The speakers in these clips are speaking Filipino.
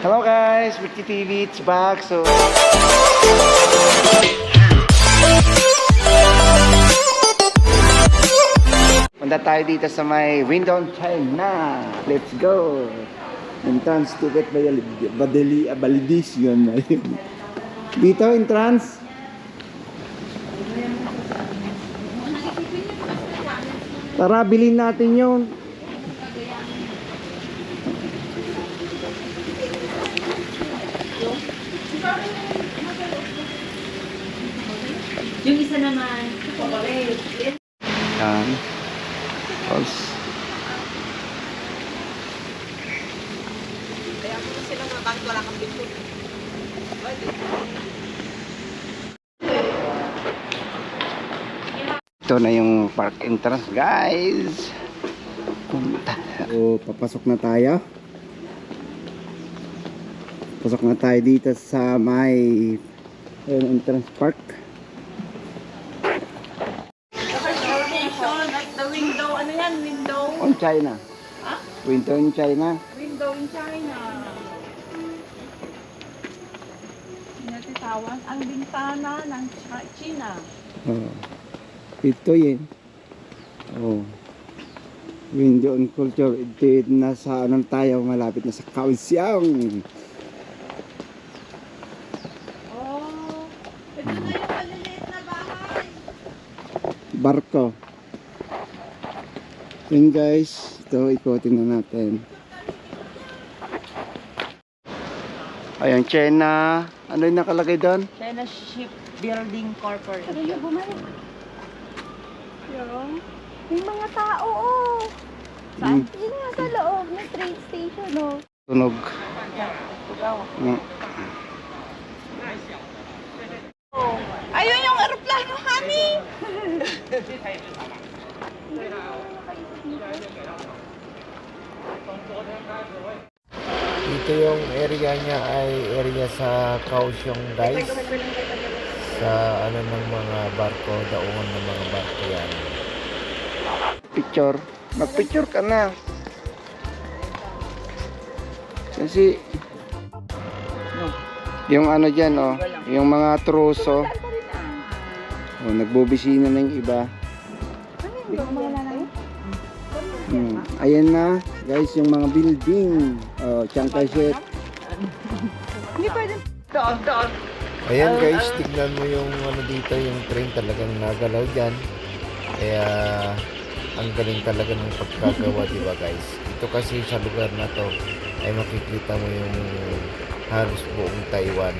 Hello guys, Mickey TV, it's back. So, punta tayo dito sa may window China. Let's go. Entrance ticket Badali, Badali, Balidis yun na yun. Dito, entrance. Tara, bilhin natin yun. Yung isa naman, chocolate. Yan. Tapos, Kaya ako na sila mga bakit wala kang pinto. ito na yung park entrance, guys. Punta. So, papasok na tayo. Pasok na tayo dito sa may ayun, entrance park. Information at the window, ano yan, window? On China. Ha? Winter in China. Window in China. Natitawan ang bintana ng Ch- China. Oh. Ito yun. Oh. Window on culture. Ito yun, nasa ano tayo, malapit na sa Kaohsiung. Oh, ito na yung maliliit na bahay. barko. Yun guys, ito ikotin na natin. Ayan, China. Ano yung nakalagay doon? China Shipbuilding Corporation. Yung, yung mga tao, oh. Hmm, Yun nga sa loob ng train station, oh. tunog. Mm. Ayun yung aeroplano, honey! Dito yung area niya ay area sa Kaohsiung guys. Sa ano ng mga barko, daungan ng mga barko yan. Picture. Mag-picture ka na. Kasi, yung ano dyan, oh, yung mga truso, oh, nagbubisina na yung iba. Hmm. Ayan na, guys, yung mga building. Oh, Chiang Kai-shek. Hindi pwede. Doon, doon. Ayan guys, tignan mo yung ano dito, yung train talagang nagalaw dyan. Kaya ang galing talaga ng pagkagawa, di ba guys? Ito kasi sa lugar na to ay makikita mo yung halos buong Taiwan.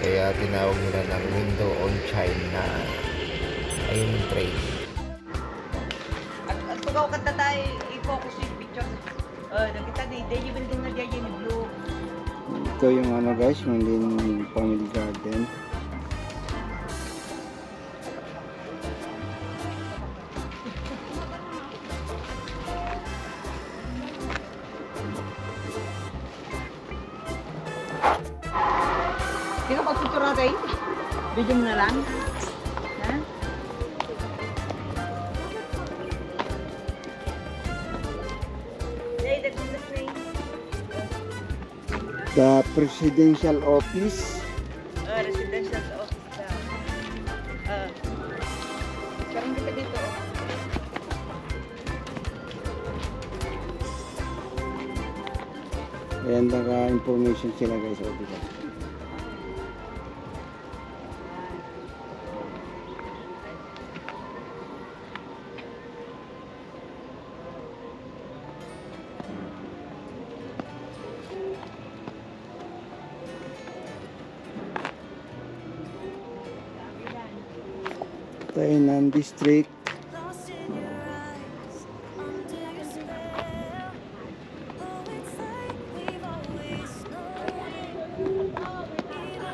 Kaya tinawag nila ng window on China. Ayun yung train. Uh, nakita ni Daily Building na diyan yung blue. Ito yung ano guys, yung Lin Family Garden. Hindi ka magpicture natin? Video mo na lang. The Presidential Office. Uh, residential office daw. Uh, parang dito dito. Ayan, naka-information sila guys. O, diba? Tainan District.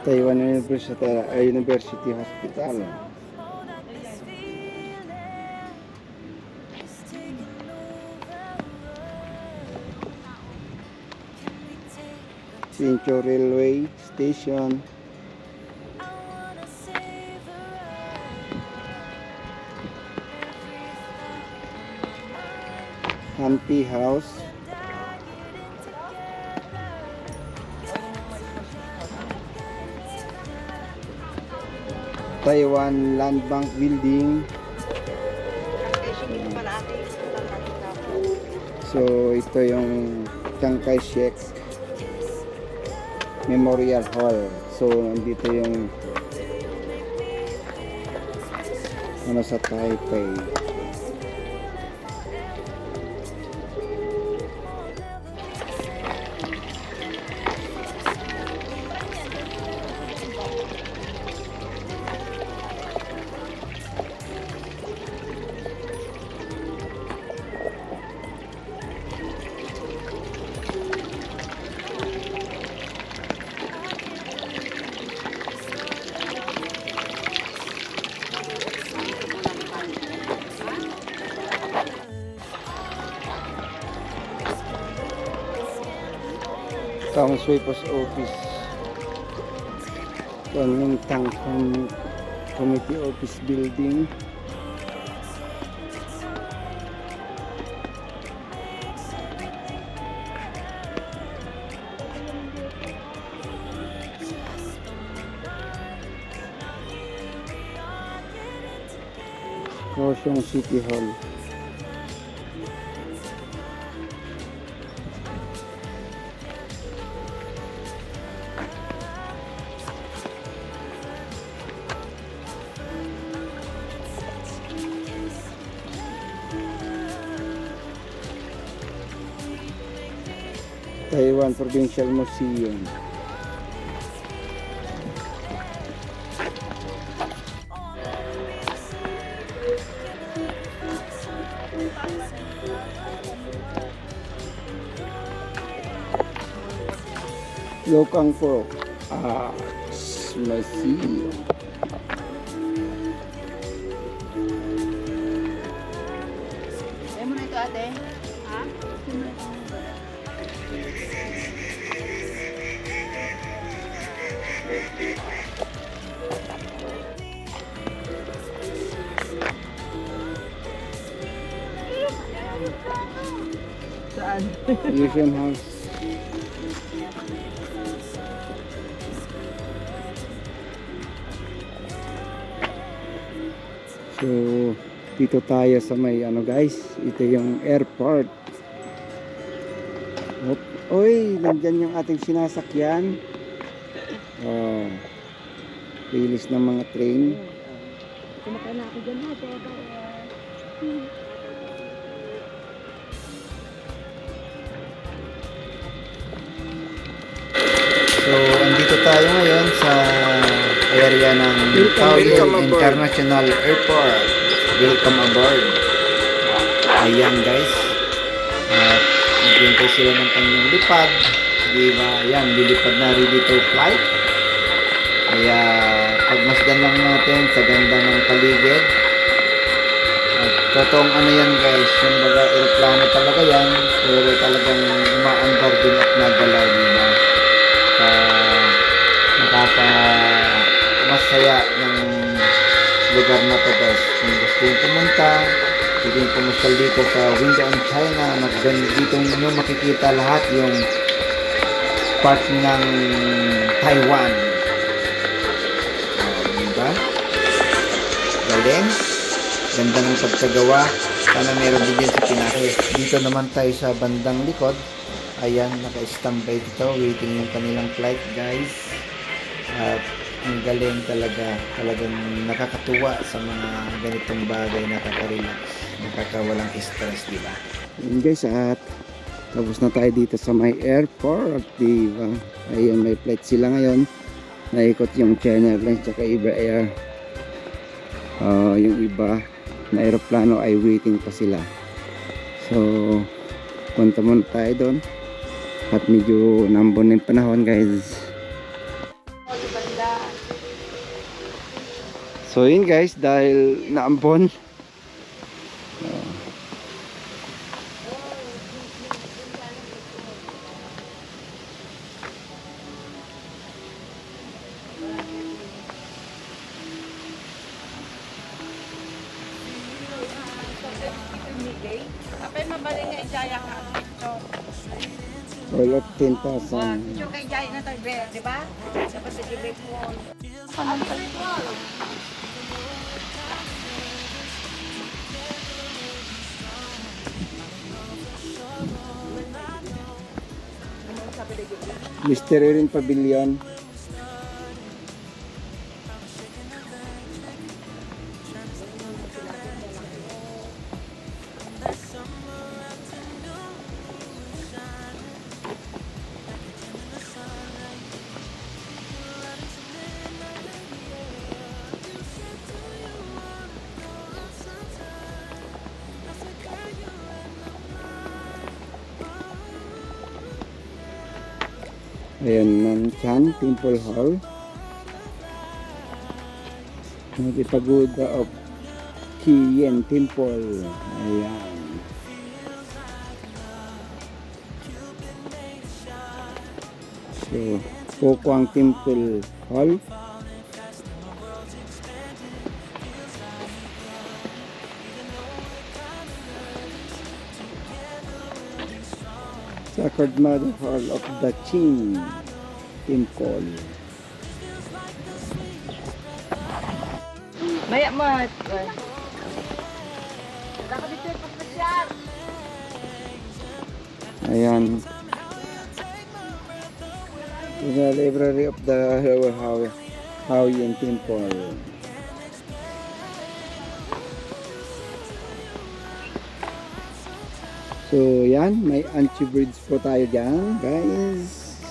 Taiwan University, uh, University Hospital. Sincho Railway Station. Humpy House. Taiwan Land Bank Building. So, ito yung Chiang Kai-shek Memorial Hall. So, nandito yung ano sa Taipei. Ang Sui Post Office. Ito ang Tangkong Committee Office Building. Kaohsiung City Hall. Taiwan Provincial Museum. Lokang Pro Arts Museum. Saan? Fusion House. So, dito tayo sa may ano guys, ito yung airport. Hop. Oy, nandyan yung ating sinasakyan. Oh. Release ng mga train. Kumakain na ako dyan ha. Pero, ng Welcome, Taoyuan. International Airport. Welcome aboard. Ayan guys. At naghintay sila ng kanyang lipad. Di ba? Ayan, lilipad na rin dito flight. Kaya pagmasdan lang natin sa ganda ng paligid. At totoong ano yan guys, yung mga aeroplano talaga yan, pero talagang umaandar din at nagalaw din na sa nakaka masaya ng lugar na to guys. Kung gusto yung pumunta, pwede yung pumusyal dito sa Window on China. Nagdan dito nyo makikita lahat yung part ng Taiwan. Oh, diba? Galing. Ganda ng pagkagawa. Sana meron din din sa Pinas. Dito naman tayo sa bandang likod. Ayan, naka-standby dito. Waiting yung kanilang flight, guys. At ang galing talaga. Talagang nakakatuwa sa mga ganitong bagay. Nakaka-relax. Nakakawalang stress, di ba? Guys, at tapos na tayo dito sa may airport, di? Ayun, may flight sila ngayon. Naikot yung China Airlines tsaka Iber Air. Ah, yung iba na aeroplano ay waiting pa sila. So, punta muna tayo doon. At medyo nambon na yung panahon guys. So yun guys, dahil naambon, Apay mabaling nga ijaya ka. So, all of uh, 10,000. yung kay ijaya na tayo, di ba? Dapat sa gibig mo. Mystery rin Pavilion. Ayan, Nanchan Temple Hall. Ang Pagoda of Kiyen Temple. Ayan. So, Pokwang Temple Hall. Mother Hall of the Qing Temple. Maya mat. Ayan. The library of the Lower Hao Haoyan Temple. So, yan. May anti-bridge po tayo dyan, guys.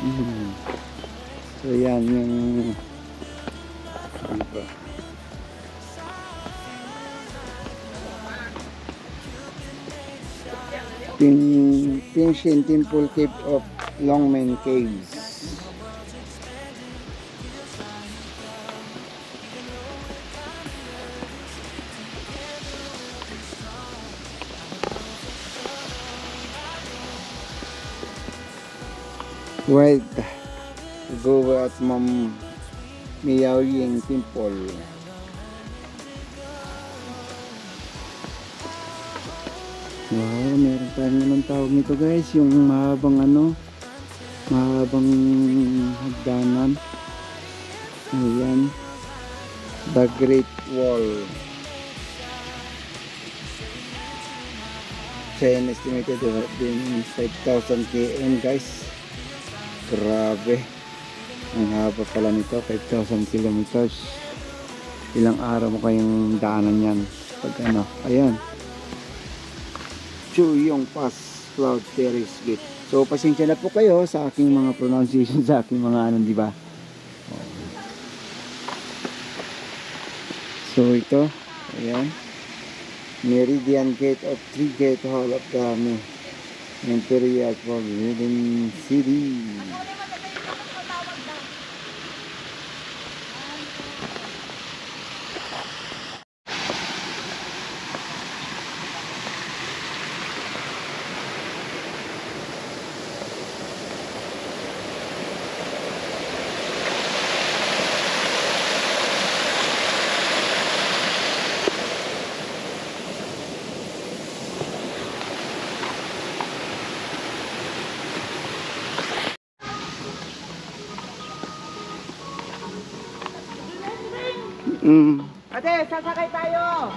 Mhm. So, yan yung... Ano ba? Ping, Pingshin Temple Cave of Longmen Caves. Wait, go at Ma'am Miyaoying Temple. Wow, meron tayong naman tawag nito guys, yung mahabang ano, mahabang hagdanan. Ayan. The Great Wall. China estimated to have been 5,000 km guys. Grabe. Ang haba pala nito, 5,000 kilometers. Ilang araw mo kayong daanan yan. Pag ano, ayan. Chuyong Pass Cloud Terrace Gate. So, pasensya na po kayo sa aking mga pronunciation sa aking mga ano, di ba? So, ito, ayan. Meridian Gate of Three Gate Hall of the ano, Imperial Forbidden City. Mm. Ate, sasakay tayo.